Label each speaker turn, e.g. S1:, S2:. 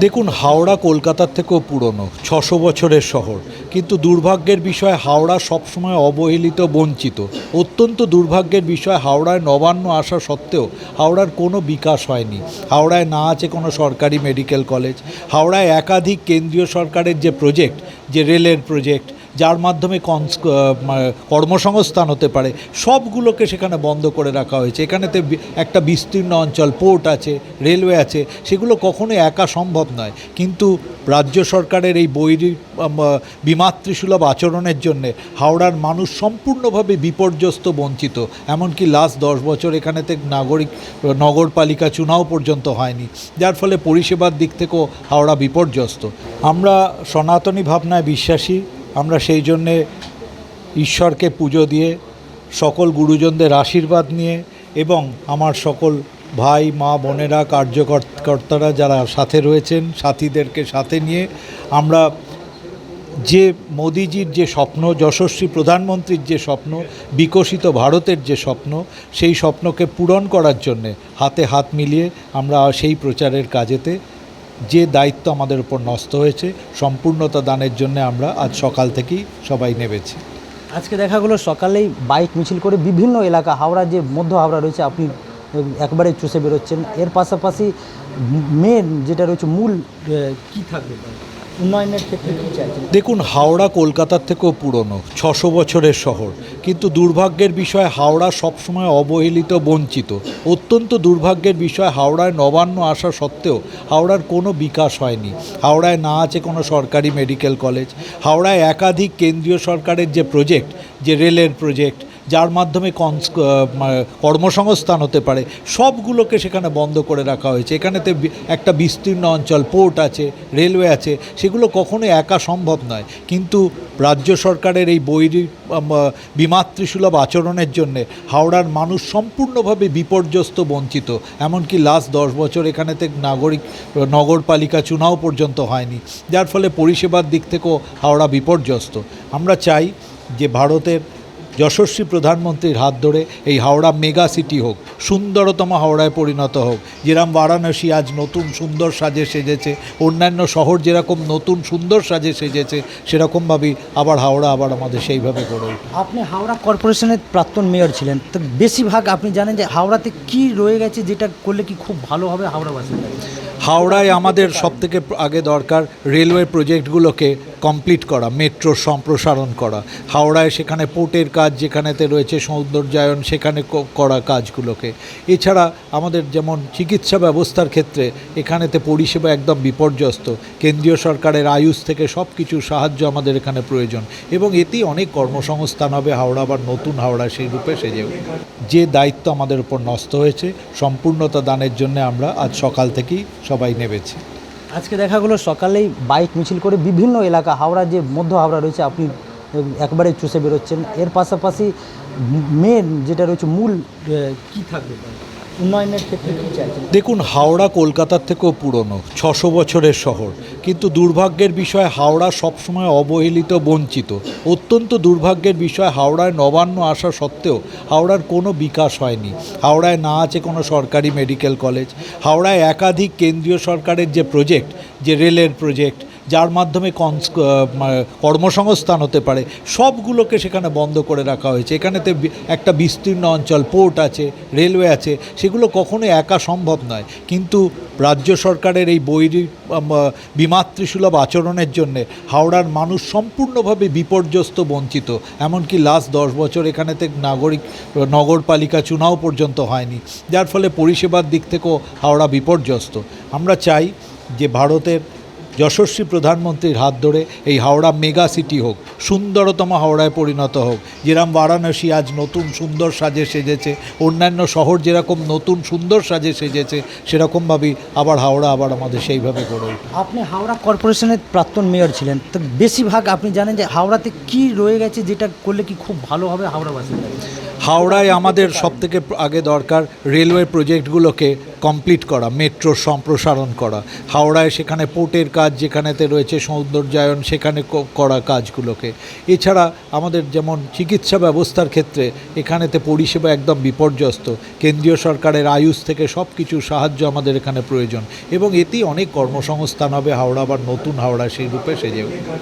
S1: দেখুন, হাওড়া কলকাতার থেকেও পুরনো, ছশো বছরের শহর। কিন্তু দুর্ভাগ্যের বিষয়, হাওড়া সবসময় অবহেলিত, বঞ্চিত। অত্যন্ত দুর্ভাগ্যের বিষয়, হাওড়ায় নবান্ন আসা সত্ত্বেও হাওড়ার কোনো বিকাশ হয়নি। হাওড়ায় না আছে কোনো সরকারি মেডিকেল কলেজ। হাওড়ায় একাধিক কেন্দ্রীয় সরকারের যে প্রজেক্ট, যে রেলের প্রজেক্ট যার মাধ্যমে কনস কর্মসংস্থান হতে পারে, সবগুলোকে সেখানে বন্ধ করে রাখা হয়েছে। এখানেতে একটা বিস্তীর্ণ অঞ্চল, পোর্ট আছে, রেলওয়ে আছে, সেগুলো কখনোই একা সম্ভব নয়। কিন্তু রাজ্য সরকারের এই বৈরী বিমাতৃসুলভ আচরণের জন্যে হাওড়ার মানুষ সম্পূর্ণভাবে বিপর্যস্ত, বঞ্চিত। এমনকি লাস্ট দশ বছর এখানেতে নাগরিক, নগরপালিকা চুনাও পর্যন্ত হয়নি। যার ফলে পরিষেবার দিক থেকেও হাওড়া বিপর্যস্ত। আমরা সনাতনী ভাবনায় বিশ্বাসী আমরা সেই জন্যে ঈশ্বরকে পুজো দিয়ে সকল গুরুজনদের আশীর্বাদ নিয়ে এবং আমার সকল ভাই, মা, বোনেরা কার্যকর্তারা যারা সাথে রয়েছেন, সাথীদেরকে সাথে নিয়ে আমরা যে মোদিজির যে স্বপ্ন, যশস্বী প্রধানমন্ত্রীর যে স্বপ্ন, বিকশিত ভারতের যে স্বপ্ন, সেই স্বপ্নকে পূরণ করার জন্যে হাতে হাত মিলিয়ে আমরা সেই প্রচারের কাজেতে যে দায়িত্ব আমাদের উপর নষ্ট হয়েছে, সম্পূর্ণতা দানের জন্য আমরা আজ সকাল থেকেই সবাই নেমেছি।
S2: আজকে দেখা গেলো সকালেই বাইক মিছিল করে বিভিন্ন এলাকা, হাওড়া যে মধ্য হাওড়া রয়েছে, আপনি একবারে চুষে বেরোচ্ছেন। এর পাশাপাশি মেন যেটা রয়েছে মূল কি থাকবে? উন্নয়নের ক্ষেত্রে কী চাইছেন?
S1: দেখুন, হাওড়া কলকাতার থেকেও পুরনো, ছশো বছরের শহর। কিন্তু দুর্ভাগ্যের বিষয়, হাওড়া সবসময় অবহেলিত, বঞ্চিত। অত্যন্ত দুর্ভাগ্যের বিষয়, হাওড়ায় নবান্ন আসা সত্ত্বেও হাওড়ার কোনো বিকাশ হয়নি। হাওড়ায় না আছে কোনো সরকারি মেডিকেল কলেজ। হাওড়ায় একাধিক কেন্দ্রীয় সরকারের যে প্রজেক্ট, যে রেলের প্রজেক্ট যার মাধ্যমে কনস কর্মসংস্থান হতে পারে, সবগুলোকে সেখানে বন্ধ করে রাখা হয়েছে। এখানেতে একটা বিস্তীর্ণ অঞ্চল, পোর্ট আছে, রেলওয়ে আছে, সেগুলো কখনোই একা সম্ভব নয়। কিন্তু রাজ্য সরকারের এই বৈরী বিমাতৃসুলভ আচরণের জন্যে হাওড়ার মানুষ সম্পূর্ণভাবে বিপর্যস্ত, বঞ্চিত। এমনকি লাস্ট দশ বছর এখানেতে নাগরিক, নগরপালিকা চুনাও পর্যন্ত হয়নি। যার ফলে পরিষেবার দিক থেকেও হাওড়া বিপর্যস্ত। আমরা চাই যে ভারতের যশস্বী প্রধানমন্ত্রীর হাত ধরে এই হাওড়া মেগা সিটি হোক সুন্দরতম হাওড়ায় পরিণত হোক যেরকম বারাণসী আজ নতুন সুন্দর সাজে সেজেছে অন্যান্য শহর যেরকম নতুন সুন্দর সাজে সেজেছে সেরকমভাবেই আবার হাওড়া আবার আমাদের সেইভাবে গড়ে উঠবে
S2: আপনি হাওড়া কর্পোরেশনের প্রাক্তন মেয়র ছিলেন তো বেশিরভাগ আপনি জানেন যে হাওড়াতে কি রয়ে গেছে যেটা করলে কি খুব ভালো হবে হাওড়াবাসীর
S1: হাওড়ায় আমাদের সবথেকে আগে দরকার রেলওয়ে প্রজেক্টগুলোকে কমপ্লিট করা মেট্রো সম্প্রসারণ করা। হাওড়ায় সেখানে পোর্টের কাজ যেখানেতে রয়েছে, সৌন্দর্যায়ন সেখানে করা কাজগুলোকে। এছাড়া আমাদের যেমন চিকিৎসা ব্যবস্থার ক্ষেত্রে এখানেতে পরিষেবা একদম বিপর্যস্ত। কেন্দ্রীয় সরকারের আয়ুষ থেকে সব কিছু সাহায্য আমাদের এখানে প্রয়োজন। এবং এতেই অনেক কর্মসংস্থান হবে, হাওড়া আবার নতুন হাওড়া সেই রূপে সেজে যে দায়িত্ব আমাদের উপর নষ্ট হয়েছে, সম্পূর্ণতা দানের জন্য আমরা আজ সকাল থেকেই সবাই নেমেছি।
S2: আজকে দেখা গেলো সকালেই বাইক মিছিল করে বিভিন্ন এলাকা, হাওড়া যে মধ্য হাওড়া রয়েছে, আপনি একবারে চুষে বেরোচ্ছেন। এর পাশাপাশি মেন যেটা রয়েছে, মূল কি থাকবে? উন্নয়নের ক্ষেত্রে
S1: দেখুন, হাওড়া কলকাতার থেকেও পুরনো, ছশো বছরের শহর। কিন্তু দুর্ভাগ্যের বিষয় হাওড়া সবসময় অবহেলিত, বঞ্চিত। অত্যন্ত দুর্ভাগ্যের বিষয় হাওড়ায় নবান্ন আসা সত্ত্বেও হাওড়ার কোনো বিকাশ হয়নি। হাওড়ায় না আছে কোনো সরকারি মেডিকেল কলেজ। হাওড়ায় একাধিক কেন্দ্রীয় সরকারের যে প্রজেক্ট, যে রেলের প্রজেক্ট যার মাধ্যমে কনস কর্মসংস্থান হতে পারে, সবগুলোকে সেখানে বন্ধ করে রাখা হয়েছে। এখানেতে একটা বিস্তীর্ণ অঞ্চল, পোর্ট আছে, রেলওয়ে আছে, সেগুলো কখনোই একা সম্ভব নয়। কিন্তু রাজ্য সরকারের এই বৈরী বিমাতৃসুলভ আচরণের জন্যে হাওড়ার মানুষ সম্পূর্ণভাবে বিপর্যস্ত, বঞ্চিত। এমনকি লাস্ট দশ বছর এখানেতে নাগরিক, নগরপালিকা চুনাও পর্যন্ত হয়নি। যার ফলে পরিষেবার দিক থেকেও হাওড়া বিপর্যস্ত। আমরা চাই যে ভারতের যশস্বী প্রধানমন্ত্রীর হাত ধরে এই হাওড়া মেগা সিটি হোক, সুন্দরতম হাওড়ায় পরিণত হোক যেরকম বারাণসী আজ নতুন সুন্দর সাজে সেজেছে, অন্যান্য শহর যেরকম নতুন সুন্দর সাজে সেজেছে, সেরকমভাবেই আবার হাওড়া আবার আমাদের সেইভাবে গড়ে
S2: আপনি হাওড়া কর্পোরেশনের প্রাক্তন মেয়র ছিলেন, তো বেশিরভাগ আপনি জানেন যে হাওড়াতে কি রয়ে গেছে যেটা করলে কি খুব ভালো হবে হাওড়াবাসীর
S1: হাওড়ায় আমাদের সবথেকে আগে দরকার রেলওয়ে প্রজেক্টগুলোকে কমপ্লিট করা মেট্রোর সম্প্রসারণ করা। হাওড়ায় সেখানে পোর্টের কাজ যেখানেতে রয়েছে সৌন্দর্যায়ন, সেখানে করা কাজগুলোকে। এছাড়া আমাদের যেমন চিকিৎসা ব্যবস্থার ক্ষেত্রে এখানেতে পরিষেবা একদম বিপর্যস্ত। কেন্দ্রীয় সরকারের আয়ুষ থেকে সব কিছু সাহায্য আমাদের এখানে প্রয়োজন। এবং এতেই অনেক কর্মসংস্থান হবে, হাওড়া আবার নতুন হাওড়া সেই রূপে সেজে উঠবে।